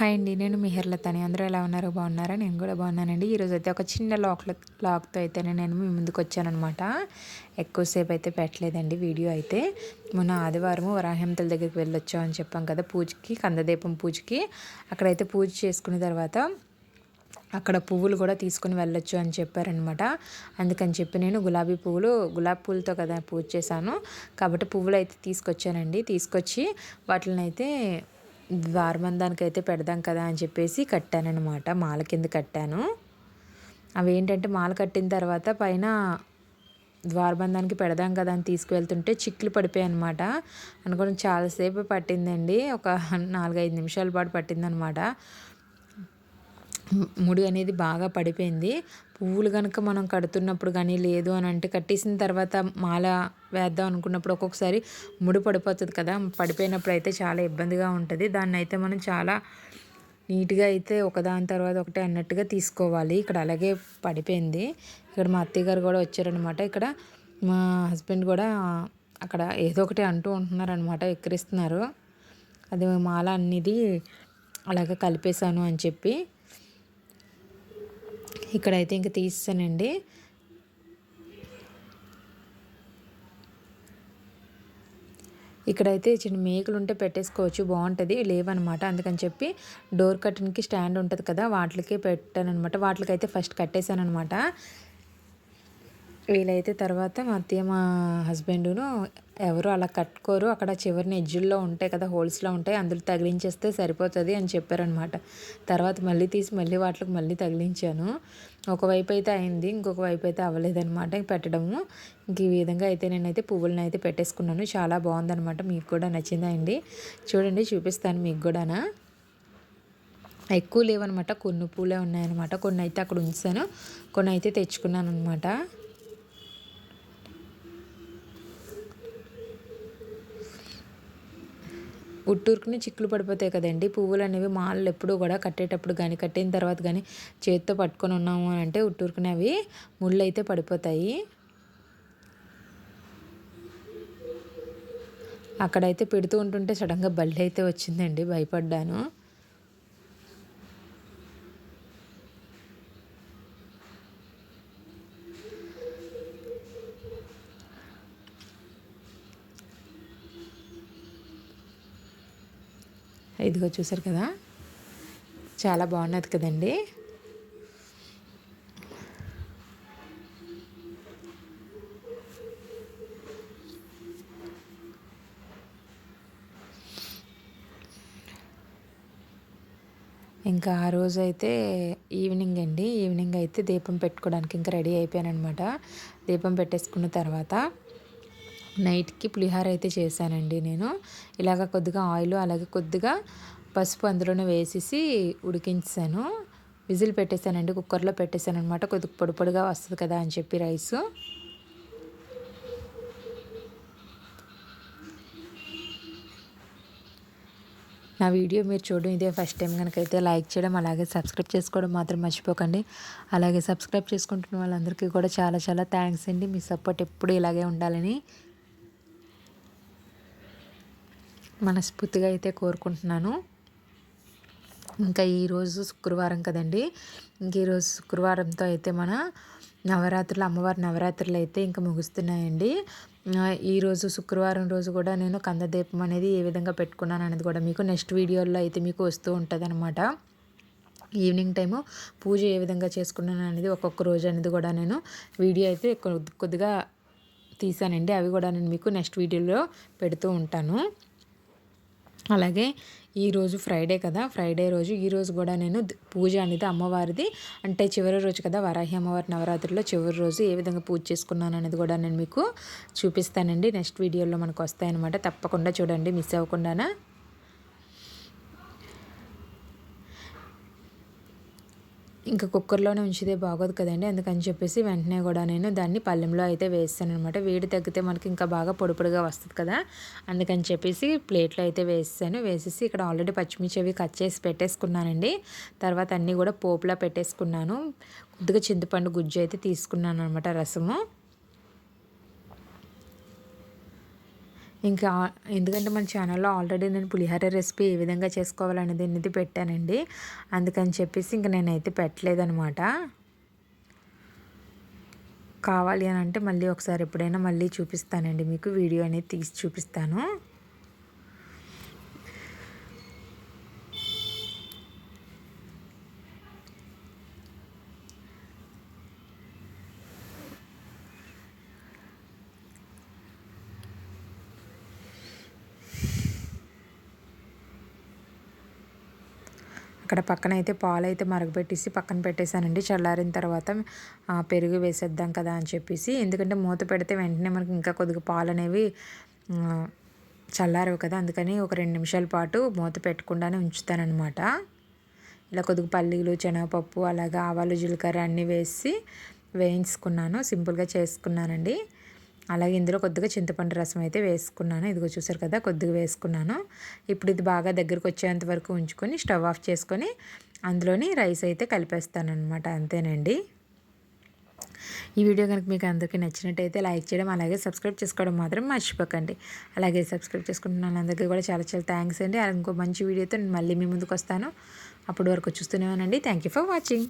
Hi అండి నేను మిహర్లతని. అందరూ ఎలా ఉన్నారో? బాగున్నారా? నేను కూడా బాగున్నానండి. ఈరోజు అయితే ఒక చిన్న లాక్లో లాక్తో అయితే నేను మీ ముందుకు వచ్చానమాట ఎక్కువసేపు అయితే పెట్టలేదండి వీడియో అయితే. మొన్న ఆదివారం వరాహంతల దగ్గరికి వెళ్ళొచ్చాం అని చెప్పాం కదా పూజకి కందదీపం పూజకి. అక్కడైతే పూజ చేసుకున్న తర్వాత అక్కడ పువ్వులు కూడా తీసుకుని వెళ్ళొచ్చు అని చెప్పారనమాట అందుకని చెప్పి నేను గులాబీ పువ్వులు గులాబీ పూలతో కదా పూజ చేశాను. కాబట్టి పువ్వులు అయితే తీసుకొచ్చానండి. తీసుకొచ్చి వాటిని అయితే ద్వారబంధానికి అయితే పెడదాం కదా అని చెప్పేసి కట్టానమాట మాల కింద కట్టాను. అవి ఏంటంటే మాల కట్టిన తర్వాత పైన ద్వారబంధానికి పెడదాం కదా అని తీసుకువెళ్తుంటే చిక్కులు పడిపోయాయి అనమాట అనుకోని చాలాసేపు పట్టిందండి. ఒక నాలుగైదు నిమిషాల పాటు పట్టిందనమాట ముడి అనేది బాగా పడిపోయింది. పువ్వులు కనుక మనం కడుతున్నప్పుడు కానీ లేదు అని అంటే కట్టేసిన తర్వాత మాల వేద్దాం అనుకున్నప్పుడు ఒక్కొక్కసారి ముడి పడిపోతుంది కదా పడిపోయినప్పుడు అయితే చాలా ఇబ్బందిగా ఉంటుంది. దాన్ని అయితే మనం చాలా నీట్గా అయితే ఒకదాని తర్వాత ఒకటి అన్నట్టుగా తీసుకోవాలి. ఇక్కడ అలాగే పడిపోయింది. ఇక్కడ మా అత్తయ్య గారు కూడా వచ్చారనమాట ఇక్కడ మా హస్బెండ్ కూడా అక్కడ ఏదో ఒకటి అంటూ ఉంటున్నారనమాట ఎక్కిరిస్తున్నారు అది మాల అన్నిది అలాగే కలిపేశాను అని చెప్పి. ఇక్కడైతే ఇంక తీసానండి ఇక్కడైతే చిన్న మేకులు ఉంటే పెట్టేసుకోవచ్చు బాగుంటుంది లేవనమాట. అందుకని చెప్పి డోర్ కర్టన్కి స్టాండ్ ఉంటుంది కదా వాటికి పెట్టాను అనమాట వాటికైతే ఫస్ట్ కట్టేశాను అనమాట వీలైతే తర్వాత మా అత్తయ్య మా హస్బెండును ఎవరు అలా కట్టుకోరు. అక్కడ చివరిని ఎడ్జుల్లో ఉంటాయి కదా హోల్స్లో ఉంటాయి. అందులో తగిలించేస్తే సరిపోతుంది అని చెప్పారనమాట తర్వాత మళ్ళీ తీసి మళ్ళీ వాటికి మళ్ళీ తగిలించాను. ఒకవైపు అయితే అయింది ఇంకొక వైపు అయితే అవ్వలేదనమాట పెట్టడము. ఇంక ఈ విధంగా అయితే నేనైతే పువ్వులను అయితే పెట్టేసుకున్నాను. చాలా బాగుందనమాట మీకు కూడా నచ్చిందా అండి? చూడండి చూపిస్తాను మీకు కూడానా. ఎక్కువ లేవనమాట కొన్ని పూలే ఉన్నాయన్నమాట. కొన్ని అయితే అక్కడ ఉంచాను. కొన్ని అయితే తెచ్చుకున్నాను అనమాట ఉట్టూరుకుని చిక్కులు పడిపోతాయి కదండి. పువ్వులు అనేవి మాలలు ఎప్పుడూ కూడా కట్టేటప్పుడు కానీ కట్టిన తర్వాత కానీ చేతితో పట్టుకొని ఉన్నాము అని అంటే ఉట్టూరుకుని అవి ముళ్ళు అయితే పడిపోతాయి. అక్కడైతే పెడుతూ ఉంటుంటే సడన్గా బల్లి అయితే వచ్చిందండి. భయపడ్డాను. ఇదిగో చూసారు కదా? చాలా బాగున్నది కదండి? ఇంకా ఆ రోజు అయితే ఈవినింగ్ అండి. ఈవినింగ్ అయితే దీపం పెట్టుకోవడానికి ఇంకా రెడీ అయిపోయాను అనమాట దీపం పెట్టేసుకున్న తర్వాత నైట్కి పులిహార అయితే చేశానండి నేను. ఇలాగ కొద్దిగా ఆయిల్ అలాగే కొద్దిగా పసుపు అందులోనే వేసేసి ఉడికించాను. విజిల్ పెట్టేశానండి కుక్కర్లో పెట్టేశాను అనమాట కొద్దిగా పొడి పొడిగా వస్తుంది కదా అని చెప్పి రైసు. నా వీడియో మీరు చూడడం ఇదే ఫస్ట్ టైం కనుకైతే లైక్ చేయడం అలాగే సబ్స్క్రైబ్ చేసుకోవడం మాత్రం మర్చిపోకండి. అలాగే సబ్స్క్రైబ్ చేసుకుంటున్న వాళ్ళందరికీ కూడా చాలా చాలా థ్యాంక్స్ అండి. మీ సపోర్ట్ ఎప్పుడు ఇలాగే ఉండాలని మనస్ఫూర్తిగా అయితే కోరుకుంటున్నాను. ఇంకా ఈరోజు శుక్రవారం కదండి. ఇంక ఈరోజు శుక్రవారంతో అయితే మన నవరాత్రులు అమ్మవారి నవరాత్రులు అయితే ఇంకా ముగుస్తున్నాయండి. ఈరోజు శుక్రవారం రోజు కూడా నేను కందదీపం అనేది ఏ విధంగా పెట్టుకున్నాను అనేది కూడా మీకు నెక్స్ట్ వీడియోలో అయితే మీకు వస్తూ ఉంటుంది అనమాట ఈవినింగ్ టైము పూజ ఏ విధంగా చేసుకున్నాను అనేది ఒక్కొక్క రోజు అనేది కూడా నేను వీడియో అయితే కొద్దిగా తీసానండి. అవి కూడా నేను మీకు నెక్స్ట్ వీడియోలో పెడుతూ ఉంటాను. అలాగే ఈరోజు ఫ్రైడే కదా. ఫ్రైడే రోజు ఈరోజు కూడా నేను పూజ అనేది అమ్మవారిది. అంటే చివరి రోజు కదా వరాహి అమ్మవారి నవరాత్రిలో చివరి రోజు ఏ విధంగా పూజ చేసుకున్నాను అనేది కూడా నేను మీకు చూపిస్తానండి. నెక్స్ట్ వీడియోలో మనకు వస్తాయన్నమాట. తప్పకుండా చూడండి. మిస్ అవ్వకుండానా? ఇంకా కుక్కర్లోనే ఉంచితే బాగోదు కదండి. అందుకని చెప్పేసి వెంటనే కూడా నేను దాన్ని పళ్ళెంలో అయితే వేస్తాను అనమాట వేడి తగ్గితే మనకి ఇంకా బాగా పొడిపొడిగా వస్తుంది కదా. అందుకని చెప్పేసి ప్లేట్లో అయితే వేసాను వేసేసి ఇక్కడ ఆల్రెడీ పచ్చిమిర్చి అవి కట్ చేసి పెట్టేసుకున్నానండి. తర్వాత అన్నీ కూడా పోపులా పెట్టేసుకున్నాను. కొద్దిగా చింతపండు గుజ్జు అయితే తీసుకున్నాను అనమాట రసము. ఇంకా ఎందుకంటే మన ఛానల్లో ఆల్రెడీ నేను పులిహోర రెసిపీ ఏ విధంగా చేసుకోవాలనేది అనేది పెట్టానండి. అందుకని చెప్పేసి ఇంక నేనైతే పెట్టలేదనమాట. కావాలి అని అంటే మళ్ళీ ఒకసారి ఎప్పుడైనా మళ్ళీ చూపిస్తానండి. మీకు వీడియో అనేది తీసి చూపిస్తాను. అక్కడ పక్కన అయితే పాలు అయితే మరగపెట్టేసి పక్కన పెట్టేశానండి. చల్లారిన తర్వాత పెరుగు వేసేద్దాం కదా అని చెప్పేసి. ఎందుకంటే మూత పెడితే వెంటనే మనకి ఇంకా కొద్దిగా పాలు అనేవి చల్లారవు కదా. అందుకని ఒక రెండు నిమిషాల పాటు మూత పెట్టకుండానే ఉంచుతానమాట ఇలా కొద్దిగా పల్లీలు శనగపప్పు అలాగే ఆవాలు జీలకర్ర అన్నీ వేసి వేయించుకున్నాను. సింపుల్గా చేసుకున్నానండి. అలాగే ఇందులో కొద్దిగా చింతపండు రసం అయితే వేసుకున్నాను. ఇదిగో చూసారు కదా కొద్దిగా వేసుకున్నాను. ఇప్పుడు ఇది బాగా దగ్గరకు వచ్చేంత వరకు ఉంచుకొని స్టవ్ ఆఫ్ చేసుకొని అందులోని రైస్ అయితే కలిపేస్తాను అనమాట అంతేనండి. ఈ వీడియో కనుక మీకు అందరికీ నచ్చినట్టయితే లైక్ చేయడం అలాగే సబ్స్క్రైబ్ చేసుకోవడం మాత్రం మర్చిపోకండి. అలాగే సబ్స్క్రైబ్ చేసుకుంటున్నాను అందరికీ కూడా చాలా చాలా థ్యాంక్స్ అండి. ఇంకో మంచి వీడియోతో నేను మళ్ళీ మీ ముందుకు వస్తాను. అప్పటి వరకు చూస్తూనే థ్యాంక్ యూ ఫర్ వాచింగ్